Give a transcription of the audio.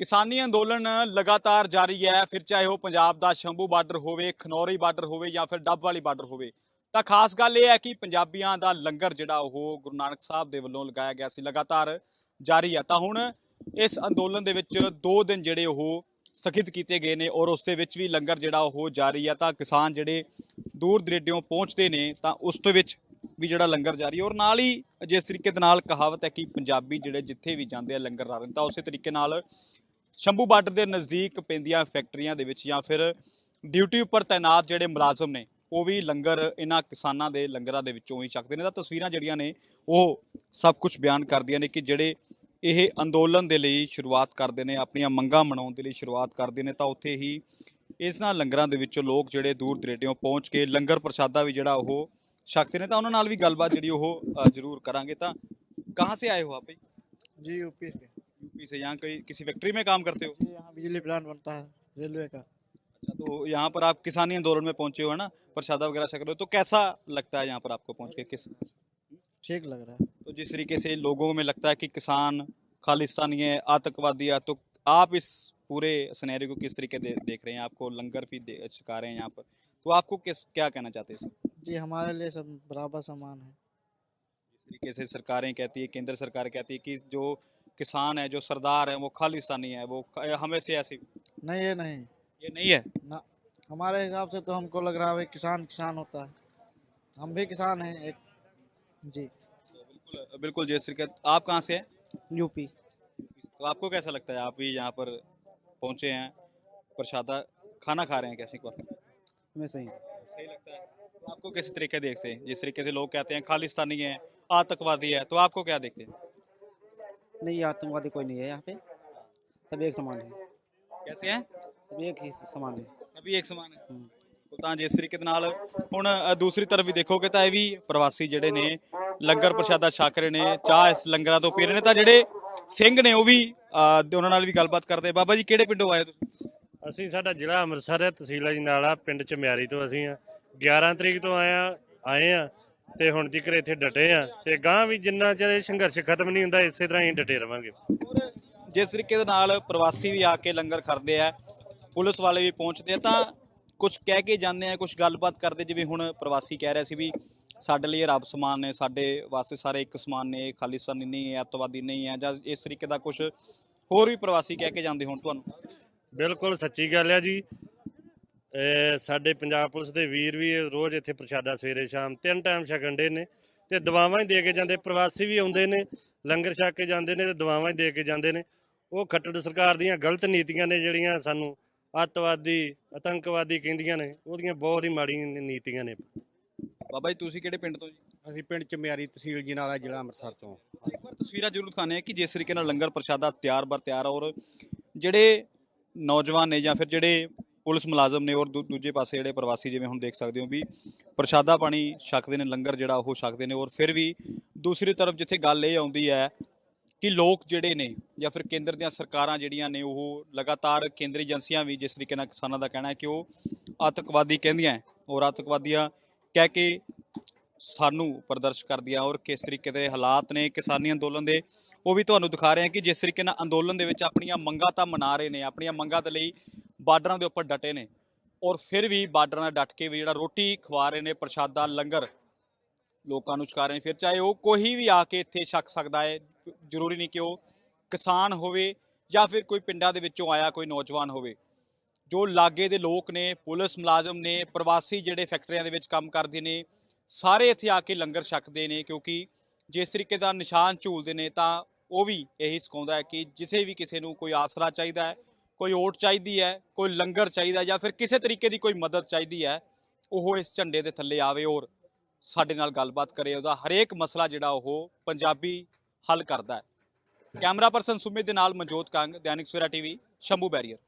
ਕਿਸਾਨੀ ਅੰਦੋਲਨ ਲਗਾਤਾਰ ਜਾਰੀ ਹੈ। ਫਿਰ ਚਾਹੇ ਉਹ ਪੰਜਾਬ ਦਾ ਸ਼ੰਭੂ ਬਾਰਡਰ ਹੋਵੇ, ਖਨੌਰੀ ਬਾਰਡਰ ਹੋਵੇ ਜਾਂ ਫਿਰ ਡੱਬ ਵਾਲੀ ਬਾਰਡਰ ਹੋਵੇ, ਤਾਂ ਖਾਸ ਗੱਲ ਇਹ ਹੈ ਕਿ ਪੰਜਾਬੀਆਂ ਦਾ ਲੰਗਰ ਜਿਹੜਾ ਉਹ ਗੁਰੂ ਨਾਨਕ ਸਾਹਿਬ ਦੇ ਵੱਲੋਂ ਲਗਾਇਆ ਗਿਆ ਸੀ, ਲਗਾਤਾਰ ਜਾਰੀ ਹੈ। ਤਾਂ ਹੁਣ ਇਸ ਅੰਦੋਲਨ ਦੇ ਵਿੱਚ 2 ਦਿਨ ਜਿਹੜੇ ਉਹ ਸਥਗਿਤ ਕੀਤੇ ਗਏ ਨੇ ਔਰ ਉਸ ਦੇ ਵਿੱਚ ਵੀ ਲੰਗਰ ਜਿਹੜਾ ਉਹ ਜਾਰੀ ਹੈ। ਤਾਂ ਕਿਸਾਨ ਜਿਹੜੇ ਦੂਰ ਦਰੇਡਿਓਂ ਪਹੁੰਚਦੇ ਨੇ, ਤਾਂ ਉਸ ਦੇ ਵਿੱਚ ਵੀ ਜਿਹੜਾ ਲੰਗਰ ਜਾਰੀ ਔਰ ਨਾਲ ਹੀ ਜਿਸ ਤਰੀਕੇ ਦੇ ਨਾਲ ਕਹਾਵਤ ਹੈ ਕਿ ਪੰਜਾਬੀ ਜਿਹੜੇ ਜਿੱਥੇ ਵੀ ਜਾਂਦੇ ਆ ਲੰਗਰ ਲਾ ਰਹੇ ਤਾਂ ਉਸੇ ਤਰੀਕੇ ਨਾਲ ਸ਼ੰਭੂ ਬਾਰਡਰ ਦੇ ਨਜ਼ਦੀਕ ਪੈਂਦੀਆਂ ਫੈਕਟਰੀਆਂ ਦੇ ਵਿੱਚ ਜਾਂ ਫਿਰ ਡਿਊਟੀ ਉੱਪਰ ਤਾਇਨਾਤ ਜਿਹੜੇ ਮੁਲਾਜ਼ਮ ਨੇ ਉਹ ਵੀ ਲੰਗਰ ਇਹਨਾਂ ਕਿਸਾਨਾਂ ਦੇ ਲੰਗਰਾਂ ਦੇ ਵਿੱਚੋਂ ਹੀ ਛਕਦੇ ਨੇ ਤਾਂ ਤਸਵੀਰਾਂ ਜਿਹੜੀਆਂ ਨੇ ਉਹ ਸਭ ਕੁਝ ਬਿਆਨ ਕਰਦੀਆਂ ਨੇ ਕਿ ਜਿਹੜੇ ਇਹ ਅੰਦੋਲਨ ਦੇ ਲਈ ਸ਼ੁਰੂਆਤ ਕਰਦੇ ਨੇ ਆਪਣੀਆਂ ਮੰਗਾਂ ਮਨਾਉਣ ਦੇ ਲਈ ਸ਼ੁਰੂਆਤ ਕਰਦੇ ਨੇ ਤਾਂ ਉੱਥੇ ਹੀ ਇਸ ਨਾਲ ਲੰਗਰਾਂ ਦੇ ਵਿੱਚੋਂ ਲੋਕ ਜਿਹੜੇ ਦੂਰ ਦਰੇਡਿਓਂ ਪਹੁੰਚ ਕੇ ਲੰਗਰ ਪ੍ਰਸ਼ਾਦਾ ਵੀ ਜਿਹੜਾ ਉਹ ਛਕਦੇ ਨੇ ਤਾਂ ਉਹਨਾਂ ਨਾਲ ਵੀ ਗੱਲਬਾਤ ਜਿਹੜੀ ਉਹ ਅ, ਜ਼ਰੂਰ ਕਰਾਂਗੇ ਤਾਂ ਕਹਾਂ ਸੇ ਆਏ ਹੋ ਆਪ जी यूपी से यूपी से यहाँ कहीं किसी फैक्ट्री में काम करते हो? यहाँ बिजली प्लांट बनता है रेलवे का। अच्छा तो यहाँ पर आप किसानी आंदोलन में पहुँचे हो है ना? प्रसादा वगैरह रहे हो तो कैसा लगता है यहाँ पर आपको पहुँच के? किस ठीक लग रहा है। तो जिस तरीके से लोगों में लगता है कि किसान खालिस्तानी है आतंकवादी है तो आप इस पूरे सनेरे को किस तरीके दे, देख रहे हैं? आपको लंगर भी छका रहे हैं यहाँ पर। तो आपको किस क्या कहना चाहते हैं जी हमारे लिए सब बराबर सामान है। जिस तरीके से सरकारें कहती है केंद्र सरकार कहती है कि जो किसान है जो सरदार है वो खालिस्तानी है वो हमें से ऐसे नहीं ये नहीं। ये नहीं है? ना हमारे हिसाब से तो हमको लग रहा है किसान किसान होता है। हम भी किसान हैं एक जी। बिल्कुल बिल्कुल जिस तरीके आप कहाँ से हैं? यूपी। तो आपको कैसा लगता है? आप भी यहाँ पर पहुँचे हैं प्रसादा खाना खा रहे हैं कैसे को में सही। सही लगता है। तो आपको किस तरीके देखते हैं? जिस तरीके से लोग कहते हैं खालिस्तानी है आतंकवादी है तो आपको क्या देखते हैं? नहीं आतंकवादी कोई नहीं है यहाँ पे सब एक समान है कैसे हैं सब एक ही समान है ਸਭੀ ਇੱਕ ਸਮਾਨ ਹੈ ਤਾਂ ਜਿਸ ਤਰੀਕੇ ਦੇ ਨਾਲ ਹੁਣ ਅ, ਦੂਸਰੀ ਤਰਫ ਵੀ ਦੇਖੋਗੇ ਤਾਂ ਇਹ ਵੀ ਪ੍ਰਵਾਸੀ ਜਿਹੜੇ ਨੇ ਲੰਗਰ ਪ੍ਰਸ਼ਾਦਾ ਛਕ ਰਹੇ ਨੇ ਚਾਹ ਇਸ ਲੰਗਰਾਂ ਤੋਂ ਪੀ ਰਹੇ ਨੇ ਤਾਂ ਜਿਹੜੇ ਸਿੰਘ ਨੇ ਉਹ ਵੀ ਅ, ਤੇ ਉਹਨਾਂ ਨਾਲ ਵੀ ਗੱਲਬਾਤ ਕਰਦੇ ਬਾਬਾ ਜੀ ਕਿਹੜੇ ਪਿੰਡੋਂ ਆਏ ਤੁਸੀਂ ਅਸੀਂ ਸਾਡਾ ਜ਼ਿਲ੍ਹਾ ਅੰਮ੍ਰਿਤਸਰ ਹੈ ਤਹਿਸੀਲ ਅਜਨਾਲਾ ਪਿੰਡ ਚਮਿਆਰੀ ਤੋਂ ਅਸੀਂ ਆ 11 ਤਰੀਕ ਤੋਂ ਆਏ ਆ ਆਏ ਆ ਤੇ ਹੁਣ ਤੱਕ ਇੱਥੇ ਡਟੇ ਆ ਤੇ ਗਾਂ ਵੀ ਜਿੰਨਾ ਚਿਰ ਇਹ ਸੰਘਰਸ਼ ਖਤਮ ਨਹੀਂ ਹੁੰਦਾ ਇਸੇ ਤਰ੍ਹਾਂ ਹੀ ਡਟੇ ਰਵਾਂਗੇ। ਜਿਸ ਤਰੀਕੇ ਦੇ ਨਾਲ ਪ੍ਰਵਾਸੀ ਵੀ ਆ ਕੇ ਲੰਗਰ ਕਰਦੇ ਆ ਪੁਲਿਸ ਵਾਲੇ ਵੀ ਪਹੁੰਚਦੇ ਆ ਤਾਂ ਕੁਝ ਕਹਿ ਕੇ ਜਾਂਦੇ ਆ ਕੁਝ ਗੱਲਬਾਤ ਕਰਦੇ ਜਿਵੇਂ ਹੁਣ ਪ੍ਰਵਾਸੀ ਕਹਿ ਰਿਹਾ ਸੀ ਵੀ ਸਾਡੇ ਲਈ ਰੱਬ ਸਮਾਨ ਨੇ ਸਾਡੇ ਵਾਸਤੇ ਸਾਰੇ ਇੱਕ ਸਮਾਨ ਨੇ ਖਾਲਿਸਤਾਨੀ ਨਹੀਂ ਹੈ ਅੱਤਵਾਦੀ ਨਹੀਂ ਹੈ ਜਾਂ ਇਸ ਤਰੀਕੇ ਦਾ ਕੁਝ ਹੋਰ ਵੀ ਪ੍ਰਵਾਸੀ ਕਹਿ ਕੇ ਜਾਂਦੇ ਹੁਣ ਤੁਹਾਨੂੰ? ਬਿਲਕੁਲ ਸੱਚੀ ਗੱਲ ਆ ਜੀ। ਸਾਡੇ ਪੰਜਾਬ ਪੁਲਿਸ ਦੇ ਵੀਰ ਵੀ ਰੋਜ਼ ਇੱਥੇ ਪ੍ਰਸ਼ਾਦਾ ਸਵੇਰੇ ਸ਼ਾਮ ਤਿੰਨ ਟਾਈਮ ਛਕੰਡੇ ਨੇ ਤੇ ਦਵਾਵਾਂ ਹੀ ਦੇ ਕੇ ਜਾਂਦੇ ਪ੍ਰਵਾਸੀ ਵੀ ਆਉਂਦੇ ਨੇ ਲੰਗਰ ਛਕ ਕੇ ਜਾਂਦੇ ਨੇ ਤੇ ਦਵਾਵਾਂ ਹੀ ਦੇ ਕੇ ਜਾਂਦੇ ਨੇ। ਉਹ ਖੱਟੜ ਸਰਕਾਰ ਦੀਆਂ ਗਲਤ ਨੀਤੀਆਂ ਨੇ ਜਿਹੜੀਆਂ ਸਾਨੂੰ ਅੱਤਵਾਦੀ ਆਤੰਕਵਾਦੀ ਕਹਿੰਦੀਆਂ ਨੇ ਉਹਦੀਆਂ ਬਹੁਤ ਹੀ ਮਾੜੀਆਂ ਨੀਤੀਆਂ ਨੇ। ਬਾਬਾ ਜੀ ਤੁਸੀਂ ਕਿਹੜੇ ਪਿੰਡ ਤੋਂ ਜੀ? ਅਸੀਂ ਪਿੰਡ ਚਮਿਆਰੀ ਤਹਿਸੀਲ ਜਨਾਲਾ ਜ਼ਿਲ੍ਹਾ ਅੰਮ੍ਰਿਤਸਰ ਤੋਂ। ਇੱਕ ਵਾਰ ਤਸਵੀਰਾਂ ਜ਼ਰੂਰ ਦਿਖਾਣੇ ਆ ਕਿ ਜਿਸ ਤਰੀਕੇ ਨਾਲ ਲੰਗਰ ਪ੍ਰਸ਼ਾਦਾ ਤਿਆਰ ਬਰ ਤਿਆਰ ਔਰ ਜਿਹੜੇ ਨੌਜਵਾਨ ਨੇ ਜਾਂ ਫਿਰ ਜਿਹੜੇ ਪੁਲਿਸ ਮੁਲਾਜ਼ਮ ਨੇ ਔਰ ਦੂ- ਦੂਜੇ ਪਾਸੇ ਜਿਹੜੇ ਪ੍ਰਵਾਸੀ ਜਿਵੇਂ ਹੁਣ ਦੇਖ ਸਕਦੇ ਹੋ ਵੀ ਪ੍ਰਸ਼ਾਦਾ ਪਾਣੀ ਛਕਦੇ ਨੇ, ਲੰਗਰ ਜਿਹੜਾ ਉਹ ਛਕਦੇ ਨੇ ਔਰ ਫਿਰ ਵੀ ਦੂਸਰੀ ਤਰਫ ਜਿੱਥੇ ਗੱਲ ਇਹ ਆਉਂਦੀ ਹੈ ਕਿ ਲੋਕ ਜਿਹੜੇ ਨੇ ਜਾਂ ਫਿਰ ਕੇਂਦਰ ਦੀਆਂ ਸਰਕਾਰਾਂ ਜਿਹੜੀਆਂ ਨੇ ਉਹ ਲਗਾਤਾਰ ਕੇਂਦਰੀ ਏਜੰਸੀਆਂ ਵੀ ਜਿਸ ਤਰੀਕੇ ਨਾਲ ਕਿਸਾਨਾਂ ਦਾ ਕਹਿਣਾ ਹੈ ਕਿ ਉਹ ਆਤੰਕਵਾਦੀ ਕਹਿੰਦੀਆਂ ਹੈ ਔਰ ਆਤੰਕਵਾਦੀਆਂ ਕਹਿ ਕੇ ਸਾਨੂੰ ਪ੍ਰਦਰਸ਼ ਕਰਦੀਆਂ ਔਰ ਕਿਸ ਤਰੀਕੇ ਦੇ ਹਾਲਾਤ ਨੇ ਕਿਸਾਨੀ ਅੰਦੋਲਨ ਦੇ, ਉਹ ਵੀ ਤੁਹਾਨੂੰ ਦਿਖਾ ਰਹੇ ਹਾਂ ਕਿ ਜਿਸ ਤਰੀਕੇ ਨਾਲ ਅੰਦੋਲਨ ਦੇ ਵਿੱਚ ਆਪਣੀਆਂ ਮੰਗਾਂ ਤਾਂ ਮਨਾ ਰਹੇ ਨੇ, ਆਪਣੀਆਂ ਮੰਗਾਂ ਦੇ ਲਈ ਬਾਰਡਰਾਂ ਦੇ ਉੱਪਰ ਡਟੇ ਨੇ। ਔਰ ਫਿਰ ਵੀ ਬਾਰਡਰਾਂ ਨਾਲ ਡਟ ਕੇ ਵੀ ਜਿਹੜਾ ਰੋਟੀ ਖਵਾ ਰਹੇ ਨੇ ਪ੍ਰਸ਼ਾਦਾ, ਲੰਗਰ, ਲੋਕਾਂ ਨੂੰ ਛਕਾ ਰਹੇ ਨੇ। ਫਿਰ ਚਾਹੇ ਉਹ ਕੋਈ ਵੀ ਆ ਕੇ ਇੱਥੇ ਛਕ ਸਕਦਾ ਹੈ, ਜ਼ਰੂਰੀ ਨਹੀਂ ਕਿ ਉਹ ਕਿਸਾਨ ਹੋਵੇ ਜਾਂ ਫਿਰ ਕੋਈ ਪਿੰਡਾਂ ਦੇ ਵਿੱਚੋਂ ਆਇਆ ਕੋਈ ਨੌਜਵਾਨ ਹੋਵੇ। ਜੋ ਲਾਗੇ ਦੇ ਲੋਕ ਨੇ, ਪੁਲਿਸ ਮੁਲਾਜ਼ਮ ਨੇ, ਪ੍ਰਵਾਸੀ ਜਿਹੜੇ ਫੈਕਟਰੀਆਂ ਦੇ ਵਿੱਚ ਕੰਮ ਕਰਦੇ ਨੇ, ਸਾਰੇ ਇੱਥੇ ਆ ਕੇ ਲੰਗਰ ਛਕਦੇ ਨੇ ਕਿਉਂਕਿ ਜਿਸ ਤਰੀਕੇ ਦਾ ਨਿਸ਼ਾਨ ਝੂਲਦੇ ਨੇ ਤਾਂ ਉਹ ਵੀ ਇਹੀ ਸਿਖਾਉਂਦਾ ਹੈ ਕਿ ਜਿਸੇ ਵੀ ਕਿਸੇ ਨੂੰ ਕੋਈ ਆਸਰਾ ਚਾਹੀਦਾ ਹੈ ਕੋਈ ਓਟ ਚਾਹੀਦੀ ਹੈ, ਕੋਈ ਲੰਗਰ ਚਾਹੀਦਾ ਜਾਂ ਫਿਰ ਕਿਸੇ ਤਰੀਕੇ ਦੀ ਕੋਈ ਮਦਦ ਚਾਹੀਦੀ ਹੈ, ਉਹ ਇਸ ਝੰਡੇ ਦੇ ਥੱਲੇ ਆਵੇ ਔਰ ਸਾਡੇ ਨਾਲ ਗੱਲਬਾਤ ਕਰੇ। ਉਹਦਾ ਹਰੇਕ ਮਸਲਾ ਜਿਹੜਾ ਉਹ ਪੰਜਾਬੀ ਹੱਲ ਕਰਦਾ ਹੈ। ਕੈਮਰਾ ਪਰਸਨ ਸੁਮਿਤ ਦੇ ਨਾਲ ਮਨਜੋਤ ਕੰਗ, ਦੈਨਿਕ ਸਵੇਰਾ ਟੀਵੀ, ਸ਼ੰਭੂ ਬੈਰੀਅਰ।